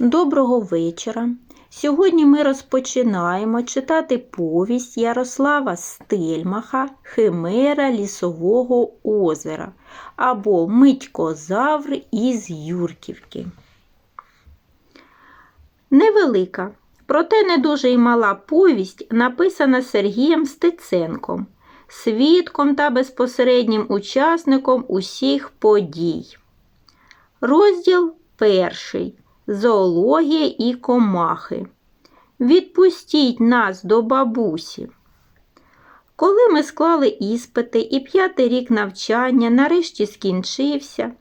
Доброго вечора. Сьогодні ми розпочинаємо читати повість Ярослава Стельмаха Химера Лісового озера або Митькозавр із Юрківки. Невелика, проте не дуже й мала повість написана Сергієм Стеценком, свідком та безпосереднім учасником усіх подій. Розділ перший. Зоологія і комахи. Відпустіть нас до бабусі. Коли ми склали іспити і п'ятий рік навчання нарешті скінчився,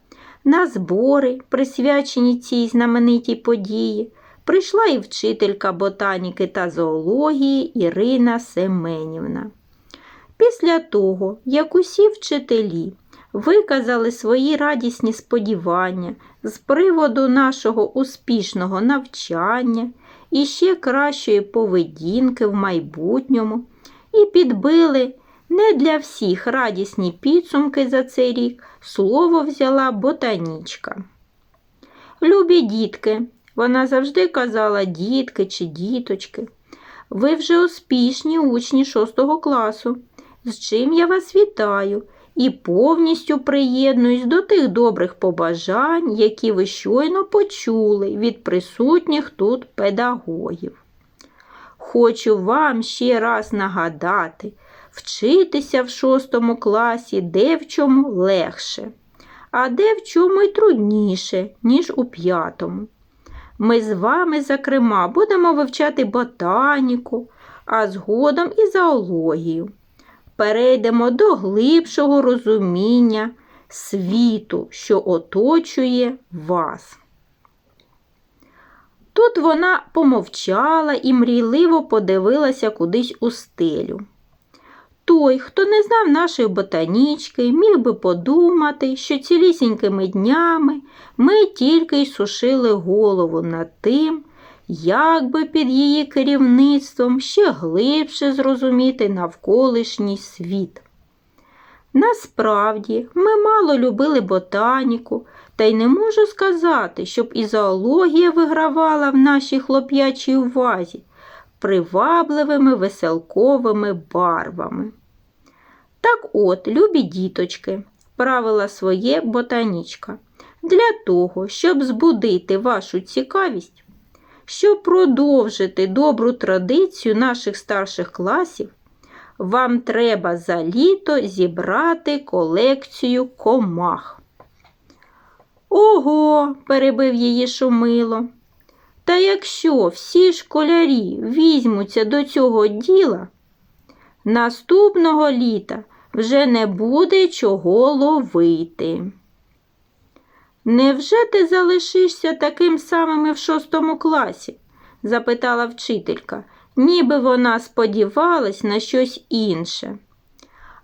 на збори, присвячені цій знаменитій події, прийшла і вчителька ботаніки та зоології Ірина Семенівна. Після того, як усі вчителі виказали свої радісні сподівання з приводу нашого успішного навчання і ще кращої поведінки в майбутньому, і підбили не для всіх радісні підсумки за цей рік, слово взяла ботанічка. Любі дітки, вона завжди казала дітки чи діточки. Ви вже успішні учні шостого класу, з чим я вас вітаю і повністю приєднуюсь до тих добрих побажань, які ви щойно почули від присутніх тут педагогів. Хочу вам ще раз нагадати, вчитися в шостому класі де в чому легше, а де в чому й трудніше, ніж у п'ятому. Ми з вами, зокрема, будемо вивчати ботаніку, а згодом і зоологію перейдемо до глибшого розуміння світу, що оточує вас. Тут вона помовчала і мрійливо подивилася кудись у стелю. Той, хто не знав нашої ботанічки, міг би подумати, що цілісінькими днями ми тільки й сушили голову над тим, як би під її керівництвом ще глибше зрозуміти навколишній світ. Насправді, ми мало любили ботаніку, та й не можу сказати, щоб і зоологія вигравала в нашій хлоп'ячій увазі привабливими веселковими барвами. Так от, любі діточки, правила своє ботанічка. Для того, щоб збудити вашу цікавість, щоб продовжити добру традицію наших старших класів, вам треба за літо зібрати колекцію комах. Ого, перебив її шумило. Та якщо всі школярі візьмуться до цього діла, наступного літа вже не буде чого ловити. Невже ти залишишся таким самим і в шостому класі? запитала вчителька, ніби вона сподівалась на щось інше.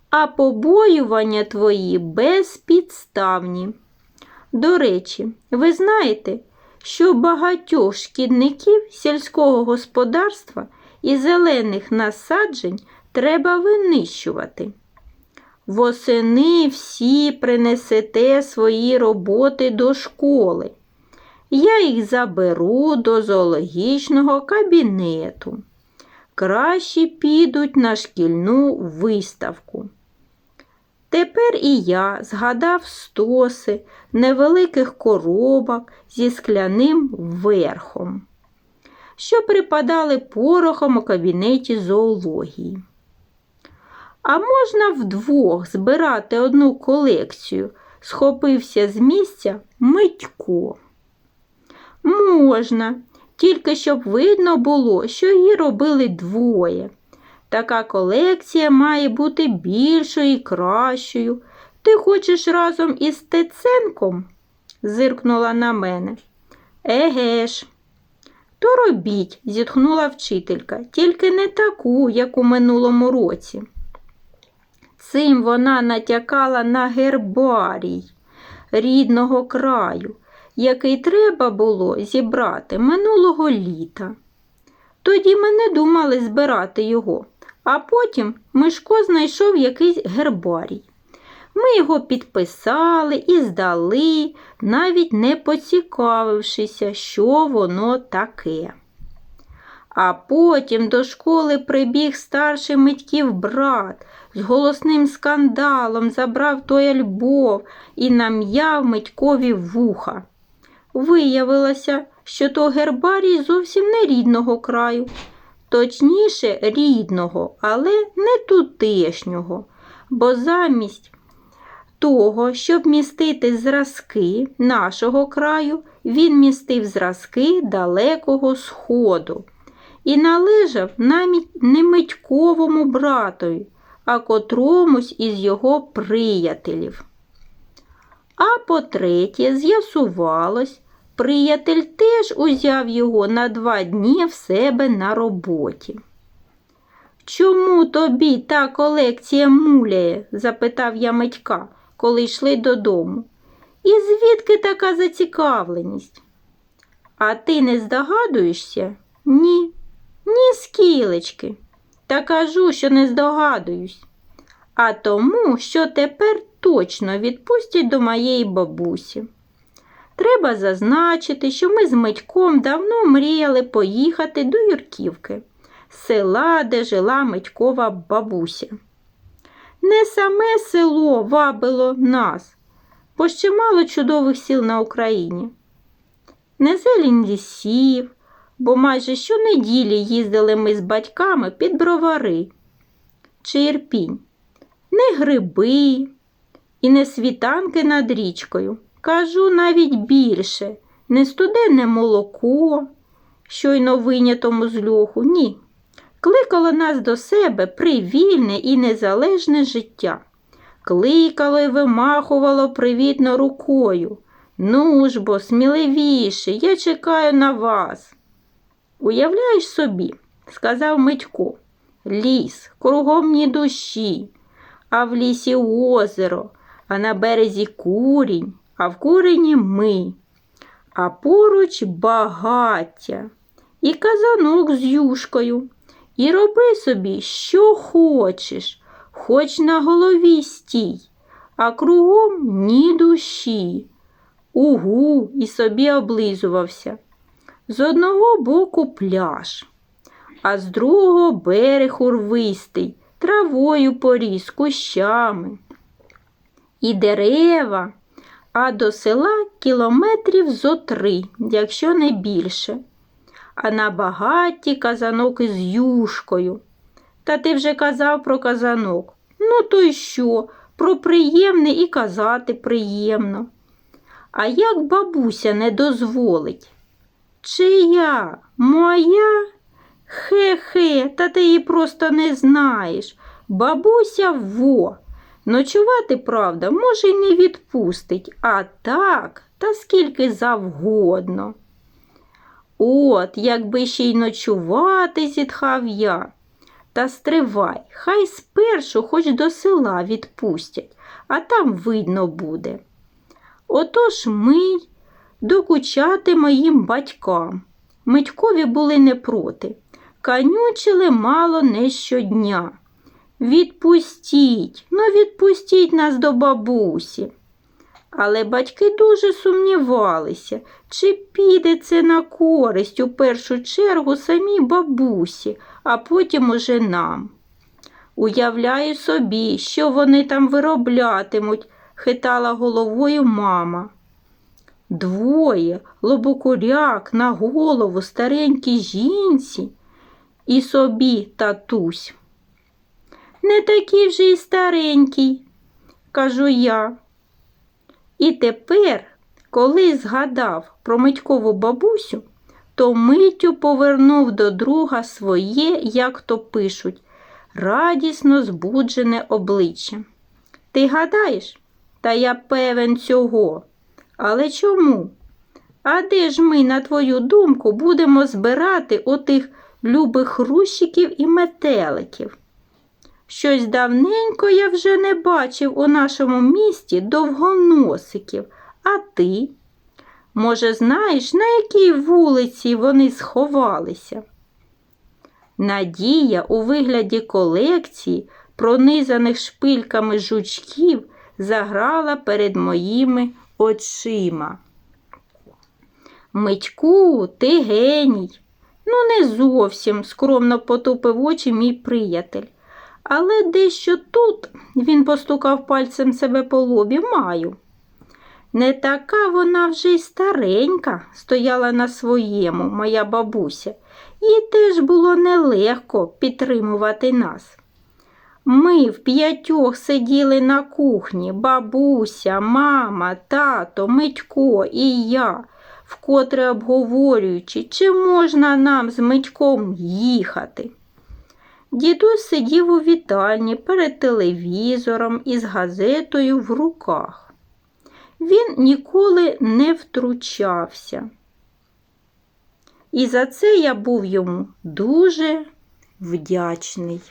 А побоювання твої безпідставні. До речі, ви знаєте, що багатьох шкідників сільського господарства і зелених насаджень треба винищувати. Восени всі принесете свої роботи до школи. Я їх заберу до зоологічного кабінету. Краще підуть на шкільну виставку. Тепер і я згадав стоси невеликих коробок зі скляним верхом, що припадали порохом у кабінеті зоології. А можна вдвох збирати одну колекцію, схопився з місця Митько. Можна, тільки щоб видно було, що її робили двоє. Така колекція має бути більшою і кращою. Ти хочеш разом із Стеценком? зиркнула на мене. Еге ж. То робіть, зітхнула вчителька, тільки не таку, як у минулому році. Цим вона натякала на гербарій рідного краю, який треба було зібрати минулого літа. Тоді ми не думали збирати його, а потім Мишко знайшов якийсь гербарій. Ми його підписали і здали, навіть не поцікавившися, що воно таке. А потім до школи прибіг старший митьків брат, з голосним скандалом забрав той альбов і нам'яв Митькові вуха. Виявилося, що то гербарій зовсім не рідного краю, точніше рідного, але не тутешнього, бо замість того, щоб містити зразки нашого краю, він містив зразки далекого сходу і належав навіть не Митьковому братові, а котромусь із його приятелів. А по-третє, з'ясувалось, приятель теж узяв його на два дні в себе на роботі. Чому тобі та колекція муляє? запитав я Митька, коли йшли додому. І звідки така зацікавленість? А ти не здогадуєшся? Ні. Ні, скілечки. Та кажу, що не здогадуюсь. А тому, що тепер точно відпустять до моєї бабусі. Треба зазначити, що ми з Митьком давно мріяли поїхати до Юрківки, села, де жила Митькова бабуся. Не саме село вабило нас, бо ще мало чудових сіл на Україні. Не зелень лісів, бо майже щонеділі їздили ми з батьками під бровари чи Ірпінь, не гриби і не світанки над річкою. Кажу навіть більше, не студенне молоко, щойно винятому з льоху, ні. Кликало нас до себе привільне і незалежне життя. Кликало і вимахувало привітно рукою. Ну ж бо, сміливіше, я чекаю на вас. Уявляєш собі, сказав Митько, ліс, кругом ні душі, а в лісі озеро, а на березі курінь, а в курені ми, а поруч багаття і казанок з юшкою. І роби собі, що хочеш, хоч на голові стій, а кругом ні душі. Угу, і собі облизувався. З одного боку пляж, а з другого берег урвистий, травою поріс, кущами. І дерева, а до села кілометрів зо три, якщо не більше. А на багаті казанок із юшкою. Та ти вже казав про казанок. Ну, то й що? Про приємне і казати приємно. А як бабуся не дозволить? Чия? Моя? Хе-хе, та ти її просто не знаєш. Бабуся во. Ночувати, правда, може, й не відпустить, а так, та скільки завгодно. От, якби ще й ночувати, зітхав я. Та стривай, хай спершу хоч до села відпустять, а там видно буде. Отож ми докучати моїм батькам. Митькові були не проти, канючили мало не щодня. Відпустіть, ну відпустіть нас до бабусі. Але батьки дуже сумнівалися, чи піде це на користь у першу чергу самій бабусі, а потім уже нам. Уявляю собі, що вони там вироблятимуть, хитала головою мама. Двоє лобокуряк на голову старенькій жінці і собі татусь. Не такий вже й старенький, кажу я. І тепер, коли згадав про Митькову бабусю, то миттю повернув до друга своє, як то пишуть, радісно збуджене обличчя. Ти гадаєш? Та я певен цього. Але чому? А де ж ми, на твою думку, будемо збирати отих любих хрущиків і метеликів? Щось давненько я вже не бачив у нашому місті довгоносиків, а ти? Може, знаєш, на якій вулиці вони сховалися? Надія у вигляді колекції, пронизаних шпильками жучків, заграла перед моїми очима. Митьку, ти геній. Ну, не зовсім, скромно потупив очі мій приятель. Але дещо тут, він постукав пальцем себе по лобі, маю. Не така вона вже й старенька, стояла на своєму, моя бабуся. Їй теж було нелегко підтримувати нас. Ми в п'ятьох сиділи на кухні, бабуся, мама, тато, Митько і я, вкотре обговорюючи, чи можна нам з Митьком їхати. Дідусь сидів у вітальні перед телевізором із газетою в руках. Він ніколи не втручався. І за це я був йому дуже вдячний.